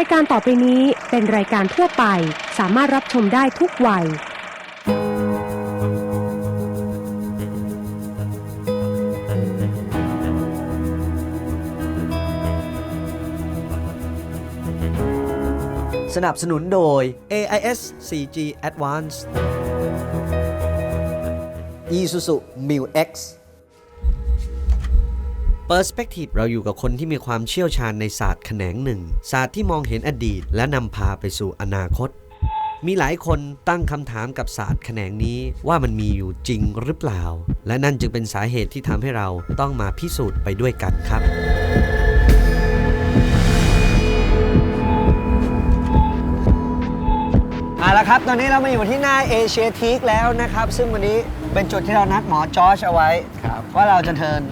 ายการต่อไปนี้เป็นรายการทั่วไป สามารถรับชมได้ทุกวัย สนับสนุนโดย AIS 4G Advanced Isuzu Mu X Perspective เราอยู่กับคนที่มีความเชี่ยวชาญในศาสตร์แขนงหนึ่ง ศาสตร์ที่มองเห็นอดีต และนำพาไปสู่อนาคต มีหลายคนตั้งคำถามกับศาสตร์แขนงนี้ว่ามันมีอยู่จริงหรือเปล่า และนั่นจึงเป็นสาเหตุที่ทำให้เราต้องมาพิสูจน์ไปด้วยกันครับเอาละครับ ตอนนี้เรามาอยู่ที่หน้าเอเชียทีคแล้วนะครับ ซึ่งวันนี้เป็นจุดที่เรานัดหมอจอร์จเอาไว้ครับว่าเราจะเทิน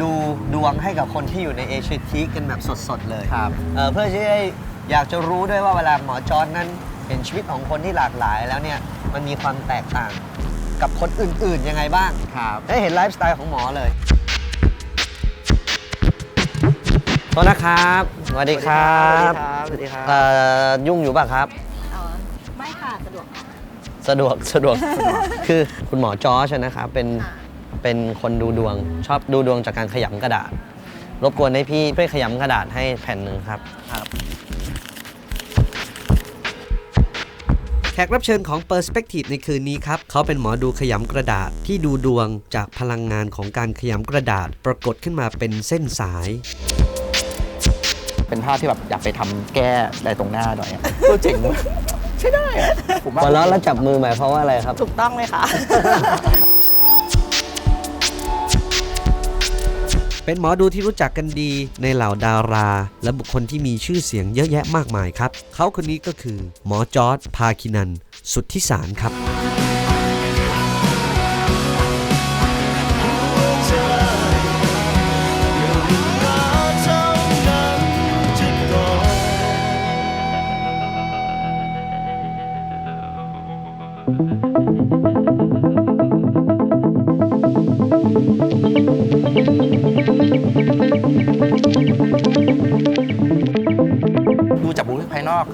ดูดวงให้กับคนที่อยู่ในเอเชียทีคกันแบบสดๆเลยครับเอ่อเพื่อที่ได้อยากจะรู้ด้วยว่าเวลาหมอจอร์จนั้นเห็นชีวิตของคนที่หลากหลายแล้วเนี่ยมันมีความแตกต่าง กับคนอื่นๆยังไงบ้างครับได้เห็นไลฟ์สไตล์ของหมอเลยโทษนะครับสวัสดีครับสวัสดีครับเอ่อยุ่งอยู่ป่ะครับ อ๋อไม่ค่ะ สะดวกค่ะ สะดวกสะดวก คือคุณหมอจอร์ชนะครับเป็น ค่ะ เป็นคนดูดวง ชอบดูดวงจากการขยำกระดาษ รบกวนให้พี่ช่วยขยำกระดาษให้แผ่นหนึ่งครับครับ แขกรับเชิญของ Perspective ในคืนนี้ครับ เขาเป็นหมอดูขยำกระดาษที่ดูดวงจากพลังงานของการขยำกระดาษ ปรากฏขึ้นมาเป็นเส้นสาย เป็นภาพที่แบบอยากไปทำแก้อะไรตรงหน้าหน่อยอะ ตัวเจ๋งมากใช่ได้อะผมว่าพอแล้วแล้วจับมือหมายความว่าอะไรครับ ถูกต้องเลยค่ะ เป็นหมอดูที่รู้จักกันดีในเหล่าดารา และบุคคลที่มีชื่อเสียงเยอะแยะมากมายครับ เขาคนนี้ก็คือ หมอจอร์ดพาคินัน สุทธิสารครับ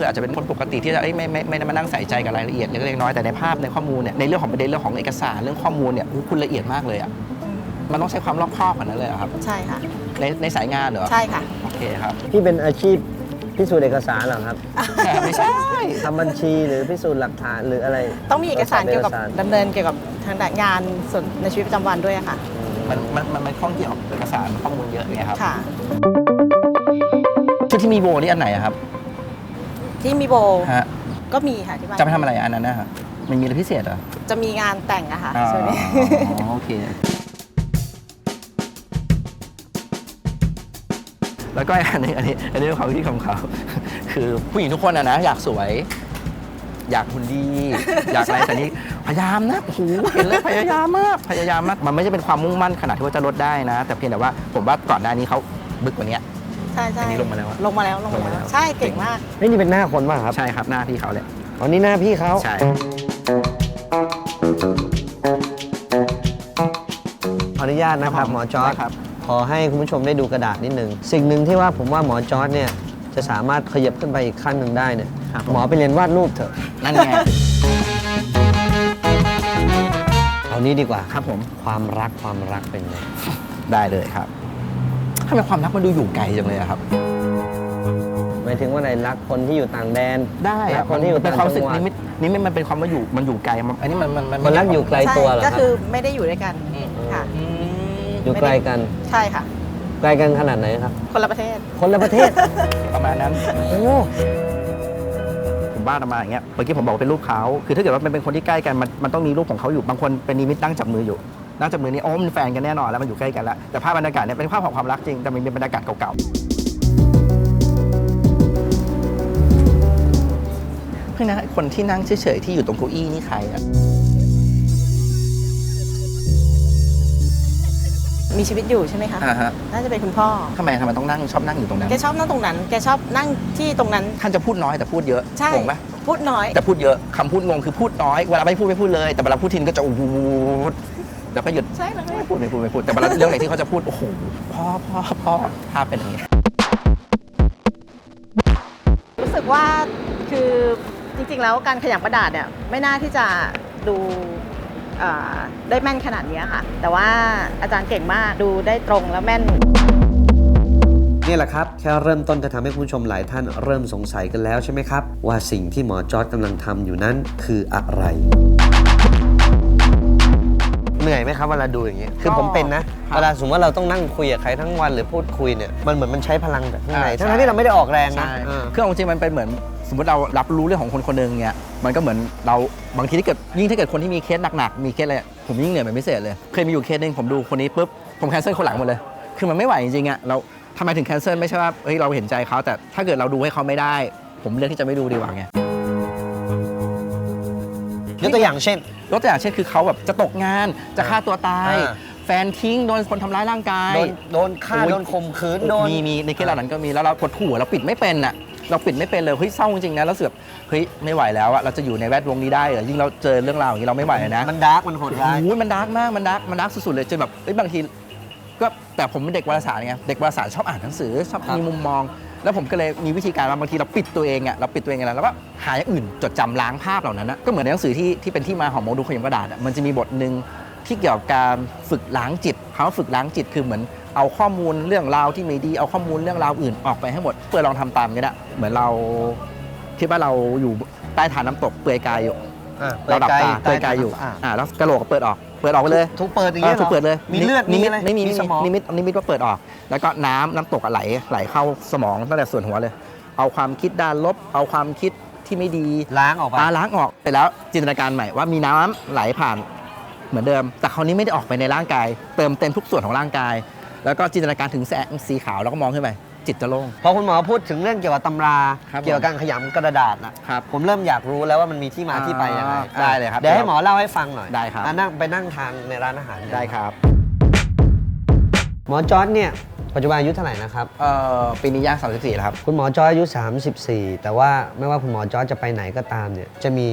อกคืออาจจะเป็นคนปกติที่จะเอ้ยไม่ไม่ไม่ได้มานั่งใส่ใจกับรายละเอียดเล็กๆน้อยๆแต่ในภาพในข้อมูลเนี่ยในเรื่องของประเด็นเรื่องของเอกสารเรื่องข้อมูลเนี่ยโอ้โหคุณละเอียดมากเลยอะมันต้องใช้ความรอบคอบกว่านั้นเลยเหรอครับ ใช่ค่ะ ในในสายงานเหรอใช่ค่ะ โอเคครับ พี่เป็นอาชีพพิสูจน์เอกสารเหรอครับไม่ใช่ ทำบัญชีหรือพิสูจน์หลักฐานหรืออะไรต้องมีเอกสารเกี่ยวกับอกสารดำเนินเกี่ยวกับทางด้านงานส่วนในชีวิตประจำวันด้วยอะค่ะ มันมันมันมันข้องเกี่ยวกับเอกสารข้อมูลเยอะไงครับค่ะ ชุดที่มีโบนี่อันไหนอะครับ ที่มีโบ ฮะก็มีค่ะที่บ้านจะไปทำอะไรอันนั้นนะฮะมันมีอะไรพิเศษเหรอจะมีงานแต่งอะค่ะอ๋อช่วงนี้ โอเค แล้วก็อันนี้อันนี้อันนี้เป็นความคิดของเขา คือผู้หญิงทุกคนอะนะ อยากสวย อยากหุ่นดี อยากอะไรแต่นี่พยายามนะโอ้โหเห็นเลยพยายามมากพยายามมาก มันไม่ใช่เป็นความมุ่งมั่นขนาดที่ว่าจะลดได้นะ แต่เพียงแต่ว่าผมว่าก่อนหน้านี้เขาบึกกว่านี้ใช่ใช่อันนี้ลงมาแล้วอะลงมาแล้วลงมาลงมาแล้แล้ววใช่เก่งมากนี่นี่เป็นหน้าคนป่ะครับใช่ครับหน้าพี่เขาเลยอ๋อนี่หน้าพี่เขาใช่ขออนุญาตนะครับหมอจอร์ดครับ ขอให้คุณผู้ชมได้ดูกระดาษนิดนึงสิ่งหนึ่งที่ว่าผมว่าหมอจอร์ดเนี่ยจะสามารถขยับขึ้นไปอีกขั้นหนึ่งได้เนี่ยครับหมอไปเรียนวาดรูปเถอะนั่นไง เอานี้ดีกว่าครับผม ความรักความรักเป็นไงได้เลยครับ ทำไมความรักมันดูอยู่ไกลจังเลยอะครับ หมายถึงว่าอะไรรักคนที่อยู่ต่างแดนได้รัอะกคนที่อยู่เป็ต่านงความจัรู้สึกงหวัดนิมิตนิมิตมันเป็นความว่าอยู่มันอยู่ไกลมันอันนี้มันมันมันคนรักอยู่ไกลใช่ตัวเหรอคก็รับคือไม่ได้อยู่ด้วยกันค่ะอยู่ไกลกัน ใช่ค่ะ ไกลกันขนาดไหนครับ คนละประเทศ คนละประเทศ ประมาณนั้น โอ้ผมบ้านมาอย่างเงี้ยเมื่อกี้ผมบอกว่าเป็นรูปเขาคือถ้าเกิดว่ามันเป็นคนที่ใกล้กันมันมันต้องมีรูปของเขาอยู่บางคนเป็นนิมิตนั่งจับมืออยู่ นั่งจับมือนี่โอ้มันแฟนกันแน่นอนแล้วมันอยู่ใกล้กันแล้วแต่ภาพบรรยากาศเนี่ยเป็นภาพของความรักจริงแต่มันเป็นบรรยากาศเก่าๆเพื่อนนะคนที่นั่งเฉยๆที่อยู่ตรงเก้าอี้นี่ใครอะมีชีวิตอยู่ใช่ไหมคะอ่าฮะน่าจะเป็นคุณพ่อทำไมทำไมต้องนั่งชอบนั่งอยู่ตรงนั้นแกชอบนั่งตรงนั้นแกชอบนั่งที่ตรงนั้น ท่านจะพูดน้อยแต่พูดเยอะใช่งงไหมพูดน้อยแต่พูดเยอะคำพูดงงคือพูดน้อยเวลาไม่พูดไม่พูดเลย แต่เวลาพูดทีนก็จะอู้ แล้วก็หยุดใช่เลยไม่พูดไม่พูดไม่พูดแต่เวลาเรื่องไหนที่เขาจะพูดโอ้โหพ่อพ่อพ่อภาพเป็นอย่างนี้รู้สึกว่าคือจริงๆแล้วการขยำกระดาษเนี่ยไม่น่าที่จะดูเอ่อได้แม่นขนาดนี้ค่ะ แต่ว่าอาจารย์เก่งมากดูได้ตรงแล้วแม่นนี่แหละครับ แค่เริ่มต้นจะทำให้คุณผู้ชมหลายท่านเริ่มสงสัยกันแล้วใช่ไหมครับ ว่าสิ่งที่หมอจอร์ดกำลังทำอยู่นั้นคืออะไร เหนื่อยไหมครับเวลาดูอย่างนี้คือผมเป็นนะครับเวลาสมมติว่าเราต้องนั่งคุยกับใครทั้งวันหรือพูดคุยเนี่ยมันเหมือนมันใช้พลังจากข้างในอ่าใช่ทั้งๆที่เราไม่ได้ออกแรงนะใช่เออคือเอาจริงๆมันเป็นเหมือนสมมติเรารับรู้เรื่องของคนคนหนึ่งเนี่ยมันก็เหมือนเราบางทีที่เกิดยิ่งถ้าเกิดคนที่มีเคสหนักๆมีเคสอะไรผมยิ่งเหนื่อยเป็นพิเศษเลยเคยมีอยู่เคสหนึ่งผมดูคนนี้ปุ๊บผมแคนเซิลคนหลังหมดเลยคือมันไม่ไหวจริงๆอะเราทำไมถึงแคนเซิลไม่ใช่ว่าเฮ้ยเราเห็นใจเขาแต่ถ้าเกิดเราดูให้เขาไม่ได้ ผมเลือกที่จะไม่ดูดีกว่าไงยกตัวอย่างเช่น ยกตัวอย่างเช่นคือเขาแบบจะตกงานจะฆ่าตัวตาย อ่า แฟนทิ้งโดนคนทำร้ายร่างกาย โดนโดนฆ่าโอ้ย โดนข่มขืนโดน มีมีในเคสเหล่านั้นก็มีแล้วเรากดหัวเราปิดไม่เป็นอะเราปิดไม่เป็นเลยเฮ้ยเศร้าจริงๆนะแล้วเสือกเฮ้ยไม่ไหวแล้วอะเราจะอยู่ในแวดวงนี้ได้เหรอยิ่งเราเจอเรื่องราวอย่างนี้เราไม่ไหวเลยนะ มันดาร์กมันโหดร้าย โอ้ยมันดาร์กมาก มันดาร์กมันดาร์กสุดๆเลยจนแบบเอ้ยบางทีก็แต่ผมเป็นเด็กวารสารไงเด็กวารสารชอบอ่านหนังสือชอบครับมีมุมมอง แล้วผมก็เลยมีวิธีการว่าบางทีเราปิดตัวเองอะเราปิดตัวเองอะไรแล้วก็หาอย่างอื่นจดจำล้างภาพเหล่านั้นนะก็เหมือนในหนังสือที่ที่เป็นที่มาของโมดูขยมกระดาษอะมันจะมีบทหนึ่งที่เกี่ยวกับการฝึกล้างจิตคำว่าฝึกล้างจิตคือเหมือนเอาข้อมูลเรื่องราวที่ไม่ดีเอาข้อมูลเรื่องราวอื่นออกไปให้หมดเพื่อลองทำตามกันนะเหมือนเราคิดว่าเราอยู่ใต้ฐานน้ำตกเปลือยกายอยู่ อะเราดับตาเปลือยกายอยู่อะอ่าแล้วกระโหลกก็เปิดออก เปิดออกไปเลยถูกเปิดอย่างเงี้ยถูกเปิดเลยมีเลือดนิมีมิตอะไรไม่มีมีไม่สมอง นิมิตนิมิตว่าเปิดออก แล้วก็น้ำน้ำตกอะไหลไหลเข้าสมองตั้งแต่ส่วนหัวเลย เอาความคิดด้านลบ เอาความคิดที่ไม่ดี ล้างออกไป ตาล้างออกไปแล้วจินตนาการใหม่ว่ามีน้ำไหลผ่านเหมือนเดิม แต่คราวนี้ไม่ได้ออกไปในร่างกาย เติมเต็มทุกส่วนของร่างกาย แล้วก็จินตนาการถึงแสงสีขาวแล้วก็มองขึ้นไป จิตจะโล่ง พอคุณหมอพูดถึงเรื่องเกี่ยวกับตำรา ครับผมเกี่ยวกับการขยำกระดาษนะครับผมเริ่มอยากรู้แล้วว่ามันมีที่มาที่ไปยังไงอ่าได้เลยครับเดี๋ยวให้หมอเล่าให้ฟังหน่อยได้ครับ อะนั่งไปนั่งทานในร้านอาหารได้ครับหมอจอร์ดเนี่ยปัจจุบันอายุเท่าไหร่นะครับ เอ่อปีนี้ย่าง34แล้วครับ คุณหมอจอร์ดอายุ 34 แต่ว่าไม่ว่าคุณหมอจอร์ดจะไปไหนก็ตามเนี่ยจะมี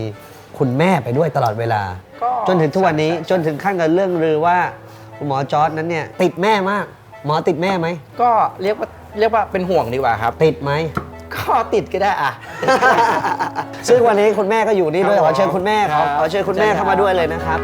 คุณแม่ไปด้วยตลอดเวลา ก็จนถึงทุกวันนี้ใช่ใช่ จนถึงขั้นกับเรื่องลือว่า คุณหมอจอร์ดนั้นเนี่ยติดแม่มาก หมอติดแม่ไหม ก็เรียกว่า เรียกว่าเป็นห่วงดีกว่าครับ ติดไหม ก็ติดก็ได้อะ ซึ่งวันนี้คุณแม่ก็อยู่นี่ด้วยครับขอเชิญคุณแม่ครัเขาบขอเชิญคุณแม่เชิญครับเข้ามาด้วยเลยนะครับ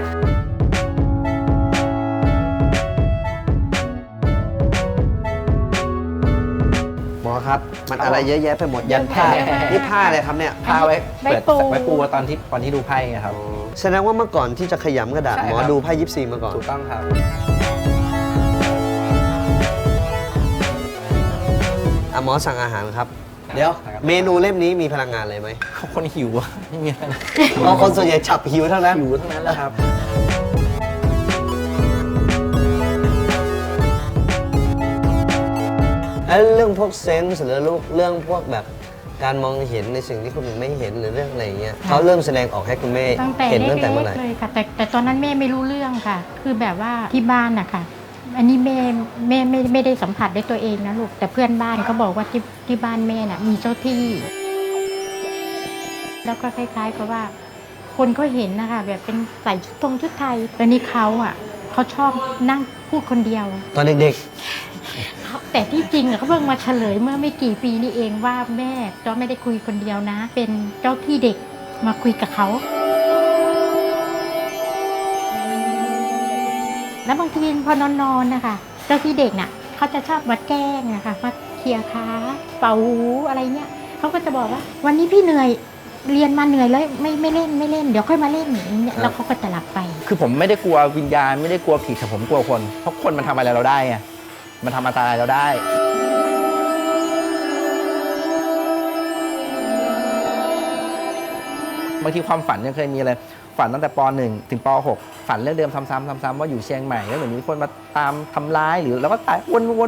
หมอครับ มันอะไรเยอะแยะไปหมดยันผ้าเยอะแยะนี่ผ้าอะไรครับเนี่ย พาไว้ไว้เปิดปู ไว้ปูตอนที่ตอนที่ดูไพ่ไงครับ แสดงว่าเมื่อก่อนที่จะขยำกระดาษใช่หมอครับ ดูไพ่ยิปซีมาก่อน ถูกต้องครับ อะหมอสั่งอาหารครับ เดี๋ยว เมนูเล่มนี้มีพลังงานอะไรไหมเขาคนหิวอะไม่มีอะไรเพราะคนส่วนใหญ่ฉับหิวเท่านั้นหิวทั้งนั้นแหละครับแล้วเรื่องพวกเซนส์หรือเรื่องพวกแบบการมองเห็นในสิ่งที่คนอื่นไม่เห็นหรือเรื่องอะไรอย่างเงี้ยเขาเริ่มแสดงออกให้คุณแม่ตั้งแต่เห็นเล็ตั้งแต่เมื่อไหร่กๆเลยค่ะแต่แต่ตอนนั้นแม่ไม่รู้เรื่องค่ะ คือแบบว่าที่บ้านอะค่ะ อันนี้แม่แม่ไม่ไม่ได้สัมผัสด้วยตัวเองนะลูกแต่เพื่อนบ้านเขาบอกว่าที่ที่บ้านแม่น่ะ มีเจ้าที่ แล้วก็คล้ายๆกับว่า คนเขาเห็นนะคะแบบเป็นใส่ชุดทงชุดไทยแล้วนี่เขาอะเขาชอบนั่งพูดคนเดียว ตอนเด็กแต่ที่จริงอะเขาเพิ่งมาเฉลยเมื่อไม่กี่ปีนี่เองว่าแม่จอไม่ได้คุยคนเดียวนะ เป็นเจ้าที่เด็กมาคุยกับเขา แล้วบางทีพอนอนๆนะคะเจ้าที่เด็กน่ะเขาจะชอบมาแกล้งนะคะมาเคลียร์ขาเป่าหูอะไรเงี้ยเขาก็จะบอกว่า วันนี้พี่เหนื่อยเรียนมาเหนื่อยแล้วไม่ไม่เล่นไม่เล่นเดี๋ยวค่อยมาเล่นอย่างเงี้ยแล้วเขาก็จะหลับไป คือผมไม่ได้กลัววิญญาณไม่ได้กลัวผีแต่ผมกลัวคน เพราะคนมันทำอะไรเราได้ไงมันทำอันตรายเราได้บางทีความฝันยังเคยมีเลย ฝันตั้งแต่ป .1 ถึงป .6 ฝันเรื่องเดิมซ้ำๆซ้ำๆว่าอยู่เชียงใหม่แล้วเหมือนมีคนมาตามทำร้ายหรือแล้วก็ตาย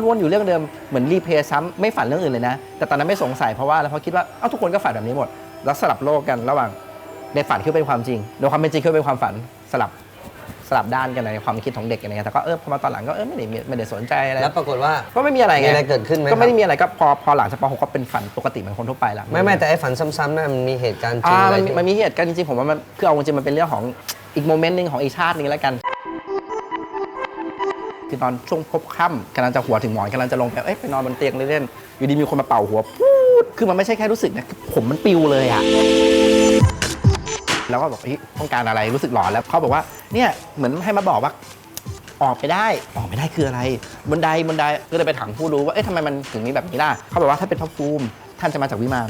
วนๆอยู่เรื่องเดิมเหมือนรีเพย์ซ้ำไม่ฝันเรื่องอื่นเลยนะ แต่ตอนนั้นไม่สงสัยเพราะว่าแล้วเพราะคิดว่าเอ้าทุกคนก็ฝันแบบนี้หมด แล้วสลับโลกกันระหว่างในฝันคือเป็นความจริงในความเป็นจริงคือเป็นความฝันสลับ ลับด้านกันในความคิดของเด็กอะไรเงี้ยแต่ก็เออพอมาตอนหลังก็เออไม่ได้มีไม่ได้สนใจอะไรๆแล้วปรากฏว่าก็ไม่มีอะไรไงมีอะไรเกิดขึ้นไหมก็ไม่ได้ครับมีอะไรก็พอพอหลังจากป .6 ก็เป็นฝันปกติเหมือนคนทั่วไปละไม่ไม่แต่ไอ้ฝันซ้ำๆนั่นมันมีเหตุการณ์จริงอ่าอะไรมันมีที่มันมีเหตุการณ์จริงๆผมว่ามันคือเอาจริงๆมันเป็นเรื่องของอีกโมเมนต์หนึ่งของอีกชาติหนึงแล้วกัน คือตอนช่วงพบค่ำกำลังจะหัวถึงหมอนกำลังจะลงไปเอ้ยไปนอนบนเตียงเล่นๆอยู่ดีมีคนมาเป่าหัวพูดดคือมันไม่ใช่แค่รู้สึกนะคือผมมันปิวเลยอะแล้วก็บอกเฮ้ยต้องการอะไรรู้สึกหลอนแล้วเขาบอกว่า เนี่ยเหมือนให้มาบอกว่าออกไปได้ออกไม่ได้คืออะไรบันไดบันไดก็เลยไปถามผู้รู้ว่าเอ๊ะทำไมมันถึงมีแบบนี้ล่ะเขาบอกว่าถ้าเป็นพระภูมิท่านจะมาจากวิมาน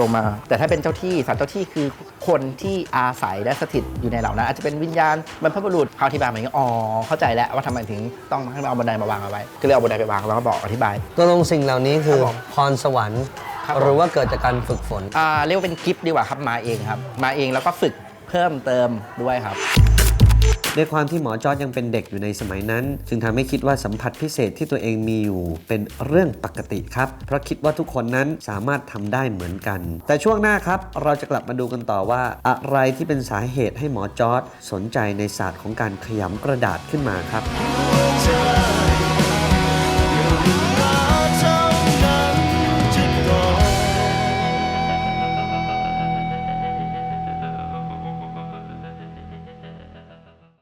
ลงมา แต่ถ้าเป็นเจ้าที่สัตว์เจ้าที่คือคนที่อาศัยและสถิตอยู่ในเหล่านั้นอาจจะเป็นวิญญาณบรรพบุรุษเขาอธิบายมาอย่างนี้อ๋อเข้าใจแล้วว่าทำไมถึงต้องให้มาเอาบันไดมาวางเอาไว้ก็เลยเอาบันไดไปวางแล้วก็บอกอธิบายตัวลงสิ่งเหล่านี้คือครับผม พรสวรรค์ครับผมหรือว่าเกิดจากการฝึกฝน อ่าเรียกว่าเป็นกิฟต์ดีกว่าครับมาเองครับ มาเองแล้วก็ฝึกเพิ่มเติมด้วยครับ ด้วยความที่หมอจอร์ดยังเป็นเด็กอยู่ในสมัยนั้น จึงทำให้คิดว่าสัมผัสพิเศษที่ตัวเองมีอยู่เป็นเรื่องปกติครับ เพราะคิดว่าทุกคนนั้นสามารถทำได้เหมือนกัน แต่ช่วงหน้าครับเราจะกลับมาดูกันต่อว่า อะไรที่เป็นสาเหตุให้หมอจอร์ดสนใจในศาสตร์ของการขยำกระดาษขึ้นมาครับ